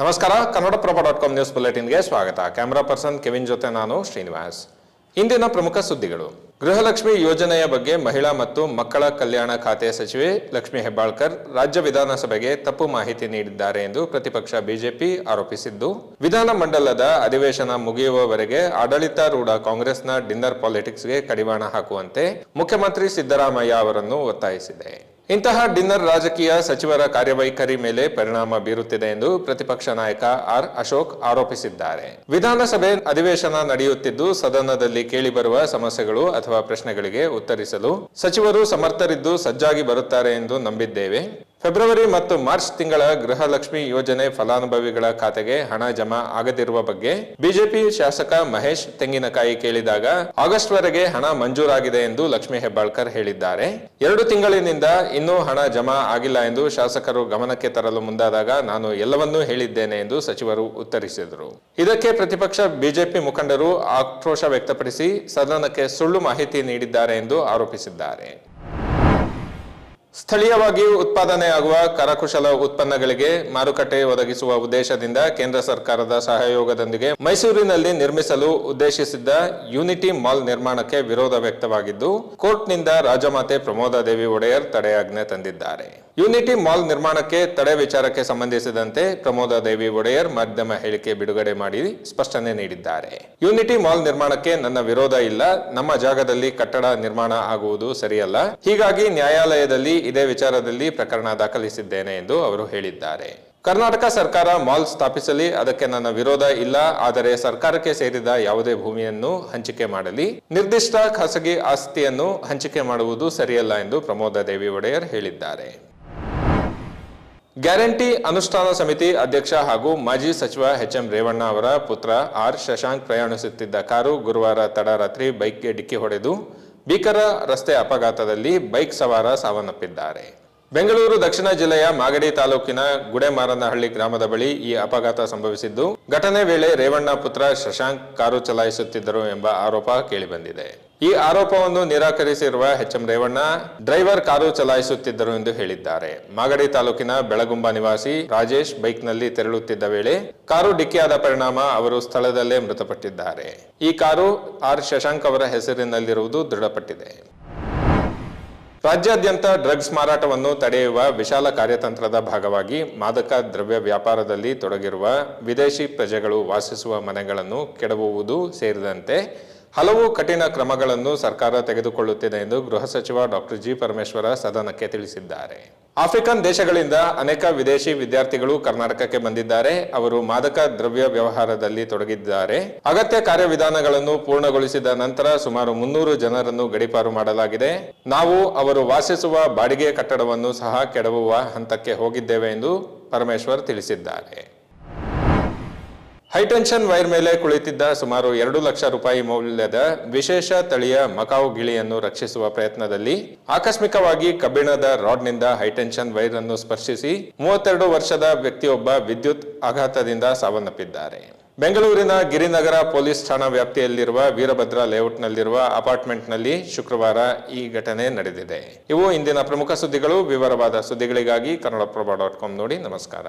ನಮಸ್ಕಾರ Kannadaprabha dot com news ಬುಲೆಟಿನ್ಗೆ ಸ್ವಾಗತ. ಕ್ಯಾಮರಾ ಪರ್ಸನ್ ಕೆವಿನ್ ಜೊತೆ ನಾನು ಶ್ರೀನಿವಾಸ್. ಇಂದಿನ ಪ್ರಮುಖ ಸುದ್ದಿಗಳು. ಗೃಹಲಕ್ಷ್ಮಿ ಯೋಜನೆಯ ಬಗ್ಗೆ ಮಹಿಳಾ ಮತ್ತು ಮಕ್ಕಳ ಕಲ್ಯಾಣ ಖಾತೆ ಸಚಿವೆ ಲಕ್ಷ್ಮಿ ಹೆಬ್ಬಾಳ್ಕರ್ ರಾಜ್ಯ ವಿಧಾನಸಭೆಗೆ ತಪ್ಪು ಮಾಹಿತಿ ನೀಡಿದ್ದಾರೆ ಎಂದು ಪ್ರತಿಪಕ್ಷ ಬಿಜೆಪಿ ಆರೋಪಿಸಿದ್ದು, ವಿಧಾನ ಮಂಡಲದ ಅಧಿವೇಶನ ಮುಗಿಯುವವರೆಗೆ ಆಡಳಿತಾರೂಢ ಕಾಂಗ್ರೆಸ್ನ ಡಿನ್ನರ್ ಪಾಲಿಟಿಕ್ಸ್ಗೆ ಕಡಿವಾಣ ಹಾಕುವಂತೆ ಮುಖ್ಯಮಂತ್ರಿ ಸಿದ್ದರಾಮಯ್ಯ ಅವರನ್ನು ಒತ್ತಾಯಿಸಿದೆ. ಇಂತಹ ಡಿನ್ನರ್ ರಾಜಕೀಯ ಸಚಿವರ ಕಾರ್ಯವೈಖರಿ ಮೇಲೆ ಪರಿಣಾಮ ಬೀರುತ್ತಿದೆ ಎಂದು ಪ್ರತಿಪಕ್ಷ ನಾಯಕ ಆರ್ ಅಶೋಕ್ ಆರೋಪಿಸಿದ್ದಾರೆ. ವಿಧಾನಸಭೆ ಅಧಿವೇಶನ ನಡೆಯುತ್ತಿದ್ದು ಸದನದಲ್ಲಿ ಕೇಳಿಬರುವ ಸಮಸ್ಯೆಗಳು ಅಥವಾ ಪ್ರಶ್ನೆಗಳಿಗೆ ಉತ್ತರಿಸಲು ಸಚಿವರು ಸಮರ್ಥರಿದ್ದು ಸಜ್ಜಾಗಿ ಬರುತ್ತಾರೆ ಎಂದು ನಂಬಿದ್ದೇವೆ. ಫೆಬ್ರವರಿ ಮತ್ತು ಮಾರ್ಚ್ ತಿಂಗಳ ಗೃಹಲಕ್ಷ್ಮಿ ಯೋಜನೆ ಫಲಾನುಭವಿಗಳ ಖಾತೆಗೆ ಹಣ ಜಮಾ ಆಗದಿರುವ ಬಗ್ಗೆ ಬಿಜೆಪಿ ಶಾಸಕ ಮಹೇಶ್ ತೆಂಗಿನಕಾಯಿ ಕೇಳಿದಾಗ ಆಗಸ್ಟ್ ವರೆಗೆ ಹಣ ಮಂಜೂರಾಗಿದೆ ಎಂದು ಲಕ್ಷ್ಮಿ ಹೆಬ್ಬಾಳ್ಕರ್ ಹೇಳಿದ್ದಾರೆ. ಎರಡು ತಿಂಗಳಿನಿಂದ ಇನ್ನೂ ಹಣ ಜಮಾ ಆಗಿಲ್ಲ ಎಂದು ಶಾಸಕರು ಗಮನಕ್ಕೆ ತರಲು ಮುಂದಾದಾಗ ನಾನು ಎಲ್ಲವನ್ನೂ ಹೇಳಿದ್ದೇನೆ ಎಂದು ಸಚಿವರು ಉತ್ತರಿಸಿದರು. ಇದಕ್ಕೆ ಪ್ರತಿಪಕ್ಷ ಬಿಜೆಪಿ ಮುಖಂಡರು ಆಕ್ರೋಶ ವ್ಯಕ್ತಪಡಿಸಿ ಸದನಕ್ಕೆ ಸುಳ್ಳು ಮಾಹಿತಿ ನೀಡಿದ್ದಾರೆ ಎಂದು ಆರೋಪಿಸಿದ್ದಾರೆ. ಸ್ಥಳೀಯವಾಗಿ ಉತ್ಪಾದನೆಯಾಗುವ ಕರಕುಶಲ ಉತ್ಪನ್ನಗಳಿಗೆ ಮಾರುಕಟ್ಟೆ ಒದಗಿಸುವ ಉದ್ದೇಶದಿಂದ ಕೇಂದ್ರ ಸರ್ಕಾರದ ಸಹಯೋಗದೊಂದಿಗೆ ಮೈಸೂರಿನಲ್ಲಿ ನಿರ್ಮಿಸಲು ಉದ್ದೇಶಿಸಿದ್ದ ಯೂನಿಟಿ ಮಾಲ್ ನಿರ್ಮಾಣಕ್ಕೆ ವಿರೋಧ ವ್ಯಕ್ತವಾಗಿದ್ದು, ಕೋರ್ಟ್ನಿಂದ ರಾಜಮಾತೆ ಪ್ರಮೋದಾದೇವಿ ಒಡೆಯರ್ ತಡೆಯಾಜ್ಞೆ ತಂದಿದ್ದಾರೆ. ಯೂನಿಟಿ ಮಾಲ್ ನಿರ್ಮಾಣಕ್ಕೆ ತಡೆ ವಿಚಾರಕ್ಕೆ ಸಂಬಂಧಿಸಿದಂತೆ ಪ್ರಮೋದಾದೇವಿ ಒಡೆಯರ್ ಮಾಧ್ಯಮ ಹೇಳಿಕೆ ಬಿಡುಗಡೆ ಮಾಡಿ ಸ್ಪಷ್ಟನೆ ನೀಡಿದ್ದಾರೆ. ಯೂನಿಟಿ ಮಾಲ್ ನಿರ್ಮಾಣಕ್ಕೆ ನನ್ನ ವಿರೋಧ ಇಲ್ಲ, ನಮ್ಮ ಜಾಗದಲ್ಲಿ ಕಟ್ಟಡ ನಿರ್ಮಾಣ ಆಗುವುದು ಸರಿಯಲ್ಲ. ಹೀಗಾಗಿ ನ್ಯಾಯಾಲಯದಲ್ಲಿ ಇದೇ ವಿಚಾರದಲ್ಲಿ ಪ್ರಕರಣ ದಾಖಲಿಸಿದ್ದೇನೆ ಎಂದು ಅವರು ಹೇಳಿದ್ದಾರೆ. ಕರ್ನಾಟಕ ಸರ್ಕಾರ ಮಾಲ್ ಸ್ಥಾಪಿಸಲಿ, ಅದಕ್ಕೆ ನನ್ನ ವಿರೋಧ ಇಲ್ಲ, ಆದರೆ ಸರ್ಕಾರಕ್ಕೆ ಸೇರಿದ ಯಾವುದೇ ಭೂಮಿಯನ್ನು ಹಂಚಿಕೆ ಮಾಡಲಿ. ನಿರ್ದಿಷ್ಟ ಖಾಸಗಿ ಆಸ್ತಿಯನ್ನು ಹಂಚಿಕೆ ಮಾಡುವುದು ಸರಿಯಲ್ಲ ಎಂದು ಪ್ರಮೋದ ದೇವಿ ಒಡೆಯರ್ ಹೇಳಿದ್ದಾರೆ. ಗ್ಯಾರಂಟಿ ಅನುಷ್ಠಾನ ಸಮಿತಿ ಅಧ್ಯಕ್ಷ ಹಾಗೂ ಮಾಜಿ ಸಚಿವ ಎಚ್ ಎಂ ರೇವಣ್ಣ ಅವರ ಪುತ್ರ ಆರ್ ಶಶಾಂಕ್ ಪ್ರಯಾಣಿಸುತ್ತಿದ್ದ ಕಾರು ಗುರುವಾರ ತಡರಾತ್ರಿ ಬೈಕ್ಗೆ ಡಿಕ್ಕಿ ಹೊಡೆದು ಭೀಕರ ರಸ್ತೆ ಅಪಘಾತದಲ್ಲಿ ಬೈಕ್ ಸವಾರ ಸಾವನ್ನಪ್ಪಿದ್ದಾರೆ. ಬೆಂಗಳೂರು ದಕ್ಷಿಣ ಜಿಲ್ಲೆಯ ಮಾಗಡಿ ತಾಲೂಕಿನ ಗುಡೆಮಾರನಹಳ್ಳಿ ಗ್ರಾಮದ ಬಳಿ ಈ ಅಪಘಾತ ಸಂಭವಿಸಿದ್ದು, ಘಟನೆ ವೇಳೆ ರೇವಣ್ಣ ಪುತ್ರ ಶಶಾಂಕ್ ಕಾರು ಚಲಾಯಿಸುತ್ತಿದ್ದರು ಎಂಬ ಆರೋಪ ಕೇಳಿಬಂದಿದೆ. ಈ ಆರೋಪವನ್ನು ನಿರಾಕರಿಸಿರುವ H M Revanna, driver car ಚಲಾಯಿಸುತ್ತಿದ್ದರು ಎಂದು ಹೇಳಿದ್ದಾರೆ. ಮಾಗಡಿ ತಾಲೂಕಿನ ಬೆಳಗುಂಬ ನಿವಾಸಿ ರಾಜೇಶ್ ಬೈಕ್ನಲ್ಲಿ ತೆರಳುತ್ತಿದ್ದ ವೇಳೆ ಕಾರು ಡಿಕ್ಕಿಯಾದ ಪರಿಣಾಮ ಅವರು ಸ್ಥಳದಲ್ಲೇ ಮೃತಪಟ್ಟಿದ್ದಾರೆ. ಈ ಕಾರು ಆರ್. ಶಶಾಂಕ್ ಅವರ ಹೆಸರಿನಲ್ಲಿರುವುದು ದೃಢಪಟ್ಟಿದೆ. ರಾಜ್ಯಾದ್ಯಂತ ಡ್ರಗ್ಸ್ ಮಾರಾಟವನ್ನು ತಡೆಯುವ ವಿಶಾಲ ಕಾರ್ಯತಂತ್ರದ ಭಾಗವಾಗಿ ಮಾದಕ ದ್ರವ್ಯ ವ್ಯಾಪಾರದಲ್ಲಿ ತೊಡಗಿರುವ ವಿದೇಶಿ ಪ್ರಜೆಗಳು ವಾಸಿಸುವ ಮನೆಗಳನ್ನು ಕೆಡವುವುದು ಸೇರಿದಂತೆ ಹಲವು ಕಠಿಣ ಕ್ರಮಗಳನ್ನು ಸರ್ಕಾರ ತೆಗೆದುಕೊಳ್ಳುತ್ತಿದೆ ಎಂದು ಗೃಹ ಸಚಿವ ಡಾಕ್ಟರ್ ಜಿ ಪರಮೇಶ್ವರ ಸದನಕ್ಕೆ ತಿಳಿಸಿದ್ದಾರೆ. ಆಫ್ರಿಕನ್ ದೇಶಗಳಿಂದ ಅನೇಕ ವಿದೇಶಿ ವಿದ್ಯಾರ್ಥಿಗಳು ಕರ್ನಾಟಕಕ್ಕೆ ಬಂದಿದ್ದಾರೆ. ಅವರು ಮಾದಕ ದ್ರವ್ಯ ವ್ಯವಹಾರದಲ್ಲಿ ತೊಡಗಿದ್ದಾರೆ. ಅಗತ್ಯ ಕಾರ್ಯವಿಧಾನಗಳನ್ನು ಪೂರ್ಣಗೊಳಿಸಿದ ನಂತರ ಸುಮಾರು ಮುನ್ನೂರು ಜನರನ್ನು ಗಡಿಪಾರು ಮಾಡಲಾಗಿದೆ. ನಾವು ಅವರು ವಾಸಿಸುವ ಬಾಡಿಗೆ ಕಟ್ಟಡವನ್ನು ಸಹ ಕೆಡವುವ ಹಂತಕ್ಕೆ ಹೋಗಿದ್ದೇವೆ ಎಂದು ಪರಮೇಶ್ವರ್ ತಿಳಿಸಿದ್ದಾರೆ. ಹೈಟೆನ್ಷನ್ ವೈರ್ ಮೇಲೆ ಕುಳಿತಿದ್ದ ಸುಮಾರು ಎರಡು ಲಕ್ಷ ರೂಪಾಯಿ ಮೌಲ್ಯದ ವಿಶೇಷ ತಳಿಯ ಮಕಾವು ಗಿಳಿಯನ್ನು ರಕ್ಷಿಸುವ ಪ್ರಯತ್ನದಲ್ಲಿ ಆಕಸ್ಮಿಕವಾಗಿ ಕಬ್ಬಿಣದ ರಾಡ್ನಿಂದ ಹೈಟೆನ್ಷನ್ ವೈರ್ ಅನ್ನು ಸ್ಪರ್ಶಿಸಿ ಮೂವತ್ತೆರಡು ವರ್ಷದ ವ್ಯಕ್ತಿಯೊಬ್ಬ ವಿದ್ಯುತ್ ಆಘಾತದಿಂದ ಸಾವನ್ನಪ್ಪಿದ್ದಾರೆ. ಬೆಂಗಳೂರಿನ ಗಿರಿನಗರ ಪೊಲೀಸ್ ಠಾಣಾ ವ್ಯಾಪ್ತಿಯಲ್ಲಿರುವ ವೀರಭದ್ರ ಲೇಔಟ್ನಲ್ಲಿರುವ ಅಪಾರ್ಟ್ಮೆಂಟ್ನಲ್ಲಿ ಶುಕ್ರವಾರ ಈ ಘಟನೆ ನಡೆದಿದೆ. ಇವು ಇಂದಿನ ಪ್ರಮುಖ ಸುದ್ದಿಗಳು. ವಿವರವಾದ ಸುದ್ದಿಗಳಿಗಾಗಿ ಕನ್ನಡಪ್ರಭ ಡಾಟ್ ಕಾಮ್ ನೋಡಿ. ನಮಸ್ಕಾರ.